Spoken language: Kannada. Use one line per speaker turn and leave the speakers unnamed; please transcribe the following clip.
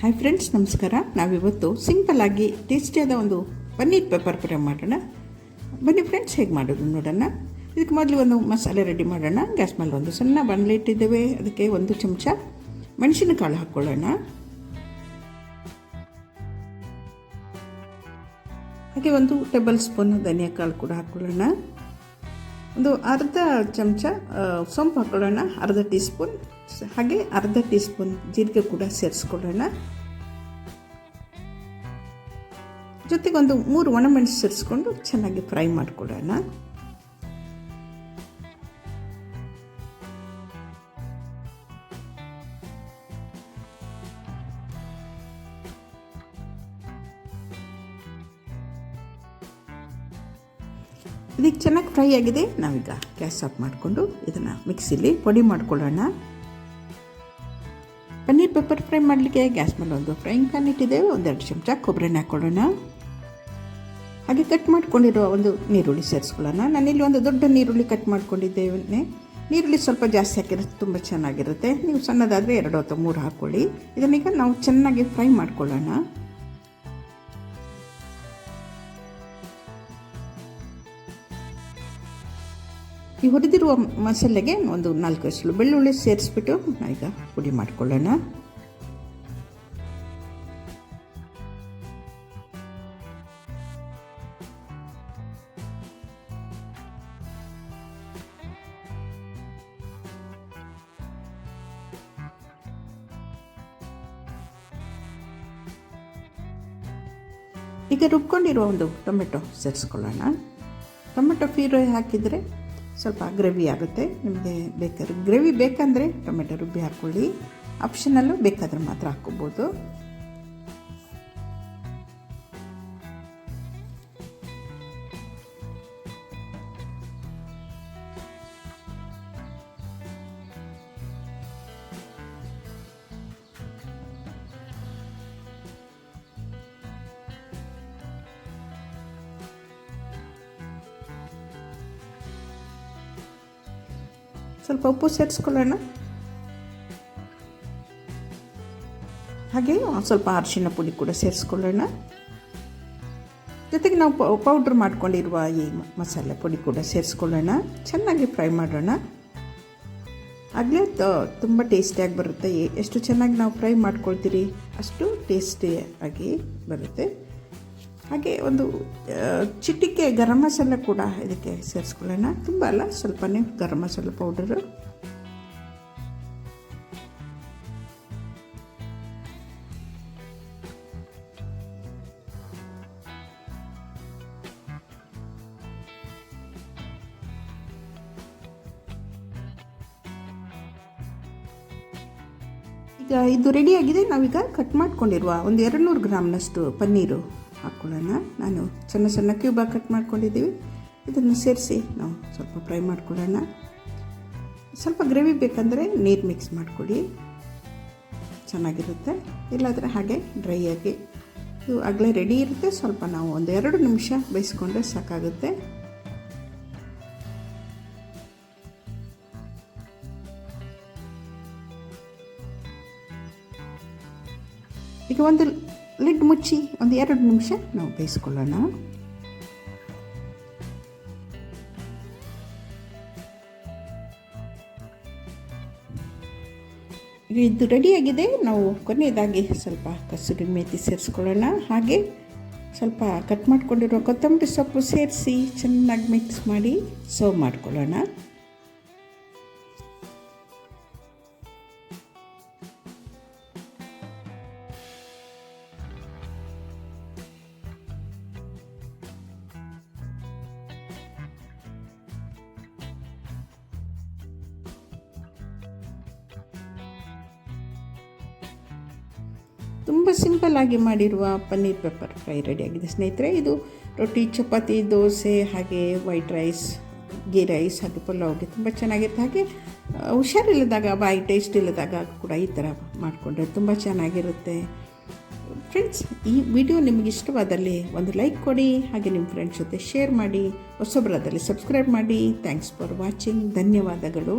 ಹಾಯ್ ಫ್ರೆಂಡ್ಸ್ ನಮಸ್ಕಾರ. ನಾವಿವತ್ತು ಸಿಂಪಲ್ ಆಗಿ ಟೇಸ್ಟಿಯಾದ ಒಂದು ಪನ್ನೀರ್ ಪೆಪ್ಪರ್ ಪ್ರೇ ಮಾಡೋಣ. ಬನ್ನಿ ಫ್ರೆಂಡ್ಸ್ ಹೇಗೆ ಮಾಡೋದು ನೋಡೋಣ. ಇದಕ್ಕೆ ಮೊದಲು ಒಂದು ಮಸಾಲೆ ರೆಡಿ ಮಾಡೋಣ. ಗ್ಯಾಸ್ ಮೇಲೆ ಒಂದು ಸಣ್ಣ ಬಾಣಲೆ ಇಟ್ಟಿದ್ದೇವೆ. ಅದಕ್ಕೆ ಒಂದು ಚಮಚ ಮೆಣಸಿನಕಾಳು ಹಾಕ್ಕೊಳ್ಳೋಣ. ಹಾಗೆ ಒಂದು ಟೇಬಲ್ ಸ್ಪೂನ್ ಧನಿಯಾ ಕಾಳು ಕೂಡ ಹಾಕ್ಕೊಳ್ಳೋಣ. ಒಂದು ಅರ್ಧ ಚಮಚ ಸೊಂಪು ಹಾಕ್ಕೊಳ್ಳೋಣ ಅರ್ಧ ಟೀ ಸ್ಪೂನ್ ಹಾಗೆ ಅರ್ಧ ಟೀ ಸ್ಪೂನ್ ಜೀರಿಗೆ ಕೂಡ ಸೇರಿಸ್ಕೊಳ್ಳೋಣ. ಜೊತೆಗೆ ಒಂದು ಮೂರು ಒಣಮೆಣಸು ಸೇರಿಸ್ಕೊಂಡು ಚೆನ್ನಾಗಿ ಫ್ರೈ ಮಾಡ್ಕೊಳ್ಳೋಣ. ಇದಕ್ಕೆ ಚೆನ್ನಾಗಿ ಫ್ರೈ ಆಗಿದೆ. ನಾವೀಗ ಗ್ಯಾಸ್ ಆಫ್ ಮಾಡಿಕೊಂಡು ಇದನ್ನು ಮಿಕ್ಸಿಲಿ ಪೊಡಿ ಮಾಡ್ಕೊಳ್ಳೋಣ. ಪನ್ನೀರ್ ಪೆಪ್ಪರ್ ಫ್ರೈ ಮಾಡಲಿಕ್ಕೆ ಗ್ಯಾಸ್ ಮೇಲೆ ಒಂದು ಫ್ರೈಯಿಂಗ್ ಪ್ಯಾನ್ ಇಟ್ಟಿದ್ದೇವೆ. ಒಂದೆರಡು ಚಮಚ ಕೊಬ್ಬರಿನ ಹಾಕ್ಕೊಳ್ಳೋಣ ಹಾಗೆ ಕಟ್ ಮಾಡಿಕೊಂಡಿರುವ ಒಂದು ನೀರುಳ್ಳಿ ಸೇರಿಸ್ಕೊಳ್ಳೋಣ. ನಾನಿಲ್ಲಿ ಒಂದು ದೊಡ್ಡ ನೀರುಳ್ಳಿ ಕಟ್ ಮಾಡ್ಕೊಂಡಿದ್ದೇವೆ ನೀರುಳ್ಳಿ ಸ್ವಲ್ಪ ಜಾಸ್ತಿ ಹಾಕಿರೋದು ತುಂಬ ಚೆನ್ನಾಗಿರುತ್ತೆ. ನೀವು ಸಣ್ಣದಾದರೆ ಎರಡು ಅಥವಾ ಮೂರು ಹಾಕ್ಕೊಳ್ಳಿ ಇದನ್ನೀಗ ನಾವು ಚೆನ್ನಾಗಿ ಫ್ರೈ ಮಾಡ್ಕೊಳ್ಳೋಣ. ಈ ಹುರಿದಿರುವ ಮಸಾಲೆಗೆ ಒಂದು ನಾಲ್ಕು ಹೆಸರು ಬೆಳ್ಳುಳ್ಳಿ ಸೇರಿಸ್ಬಿಟ್ಟು ಈಗ ಪುಡಿ ಮಾಡ್ಕೊಳ್ಳೋಣ. ಈಗ ರುಬ್ಕೊಂಡಿರುವ ಒಂದು ಟೊಮೆಟೊ ಸೇರಿಸ್ಕೊಳ್ಳೋಣ. ಟೊಮೆಟೊ ಫೀರೋ ಹಾಕಿದರೆ ಸ್ವಲ್ಪ ಗ್ರೇವಿ ಆಗುತ್ತೆ. ನಿಮಗೆ ಬೇಕಾದ್ರೆ ಗ್ರೇವಿ ಬೇಕಂದರೆ ಟೊಮೆಟೊ ರುಬ್ಬಿ ಹಾಕ್ಕೊಳ್ಳಿ ಆಪ್ಷನಲ್ಲು ಬೇಕಾದರೆ ಮಾತ್ರ ಹಾಕ್ಕೋಬೋದು. ಸ್ವಲ್ಪ ಉಪ್ಪು ಸೇರಿಸ್ಕೊಳ್ಳೋಣ. ಹಾಗೆ ಸ್ವಲ್ಪ ಅರಿಶಿನ ಪುಡಿ ಕೂಡ ಸೇರಿಸ್ಕೊಳ್ಳೋಣ. ಜೊತೆಗೆ ನಾವು ಪೌಡ್ರ್ ಮಾಡ್ಕೊಂಡಿರುವ ಈ ಮಸಾಲೆ ಪುಡಿ ಕೂಡ ಸೇರಿಸ್ಕೊಳ್ಳೋಣ. ಚೆನ್ನಾಗಿ ಫ್ರೈ ಮಾಡೋಣ. ಆಗಲೇ ತುಂಬ ಟೇಸ್ಟಿಯಾಗಿ ಬರುತ್ತೆ. ಎಷ್ಟು ಚೆನ್ನಾಗಿ ನಾವು ಫ್ರೈ ಮಾಡ್ಕೊಳ್ತೀರಿ ಅಷ್ಟು ಟೇಸ್ಟಿಯಾಗಿ ಬರುತ್ತೆ. ಹಾಗೆ ಒಂದು ಚಿಟಿಕೆ ಗರಂ ಮಸಾಲೆ ಕೂಡ ಇದಕ್ಕೆ ಸೇರಿಸ್ಕೊಳ್ಳೋಣ. ತುಂಬ ಅಲ್ಲ, ಸ್ವಲ್ಪನೇ ಗರಂ ಮಸಾಲ ಪೌಡರು ಈಗ ಇದು ರೆಡಿಯಾಗಿದೆ ನಾವೀಗ ಕಟ್ ಮಾಡ್ಕೊಂಡಿರುವ ಒಂದು ಎರಡು ನೂರು ಗ್ರಾಮ್ನಷ್ಟು ಪನ್ನೀರು. ಹಾಕ್ಕೊಳ್ಳೋಣ ನಾನು ಸಣ್ಣ ಸಣ್ಣ ಕ್ಯೂಬಾಗಿ ಕಟ್ ಮಾಡ್ಕೊಂಡಿದ್ದೀವಿ. ಇದನ್ನು ಸೇರಿಸಿ ನಾವು ಸ್ವಲ್ಪ ಫ್ರೈ ಮಾಡ್ಕೊಳ್ಳೋಣ. ಸ್ವಲ್ಪ ಗ್ರೇವಿ ಬೇಕಂದರೆ ನೀರು ಮಿಕ್ಸ್ ಮಾಡಿಕೊಡಿ ಚೆನ್ನಾಗಿರುತ್ತೆ. ಇಲ್ಲಾದರೆ ಹಾಗೆ ಡ್ರೈ ಆಗಿ. ಇದು ಆಗಲೇ ರೆಡಿ ಇರುತ್ತೆ. ಸ್ವಲ್ಪ ನಾವು ಒಂದು ಎರಡು ನಿಮಿಷ ಬೇಯಿಸ್ಕೊಂಡ್ರೆ ಸಾಕಾಗುತ್ತೆ. ಈಗ ಒಂದು ಲಿಡ್ ಮುಚ್ಚಿ ಒಂದು ಎರಡು ನಿಮಿಷ ನಾವು ಬೇಯಿಸ್ಕೊಳ್ಳೋಣ. ಇದು ರೆಡಿಯಾಗಿದೆ ನಾವು ಕೊನೆಯದಾಗಿ ಸ್ವಲ್ಪ ಕಸೂರಿ ಮೇಥಿ ಸೇರಿಸ್ಕೊಳ್ಳೋಣ. ಹಾಗೆ ಸ್ವಲ್ಪ ಕಟ್ ಮಾಡಿಕೊಂಡಿರೋ ಕೊತ್ತಂಬರಿ ಸೊಪ್ಪು ಸೇರಿಸಿ ಚೆನ್ನಾಗಿ ಮಿಕ್ಸ್ ಮಾಡಿ ಸರ್ವ್ ಮಾಡ್ಕೊಳ್ಳೋಣ. ತುಂಬ ಸಿಂಪಲ್ ಆಗಿ ಮಾಡಿರುವ ಪನ್ನೀರ್ ಪೆಪ್ಪರ್ ಫ್ರೈ ರೆಡಿಯಾಗಿದೆ ಸ್ನೇಹಿತರೆ, ಇದು ರೊಟ್ಟಿ, ಚಪಾತಿ, ದೋಸೆ, ಹಾಗೆ ವೈಟ್ ರೈಸ್ ಗೀ ರೈಸ್, ಹಾಗೆ ಪಲಾವ್ಗೆ ತುಂಬ ಚೆನ್ನಾಗಿರುತ್ತೆ. ಹಾಗೆ ಹುಷಾರಿಲ್ಲದಾಗ, ಬಾಯಿ ಟೇಸ್ಟ್ ಇಲ್ಲದಾಗ ಕೂಡ ಈ ಥರ ಮಾಡಿಕೊಂಡ್ರೆ ತುಂಬ ಚೆನ್ನಾಗಿರುತ್ತೆ. ಫ್ರೆಂಡ್ಸ್ ಈ ವಿಡಿಯೋ ನಿಮಗೆ ಇಷ್ಟವಾದಲ್ಲಿ ಒಂದು ಲೈಕ್ ಕೊಡಿ, ಹಾಗೆ ನಿಮ್ಮ ಫ್ರೆಂಡ್ಸ್ ಜೊತೆ ಶೇರ್ ಮಾಡಿ ಹೊಸೊಬ್ಬರಾದಲ್ಲಿ ಸಬ್ಸ್ಕ್ರೈಬ್ ಮಾಡಿ. ಥ್ಯಾಂಕ್ಸ್ ಫಾರ್ ವಾಚಿಂಗ್ ಧನ್ಯವಾದಗಳು.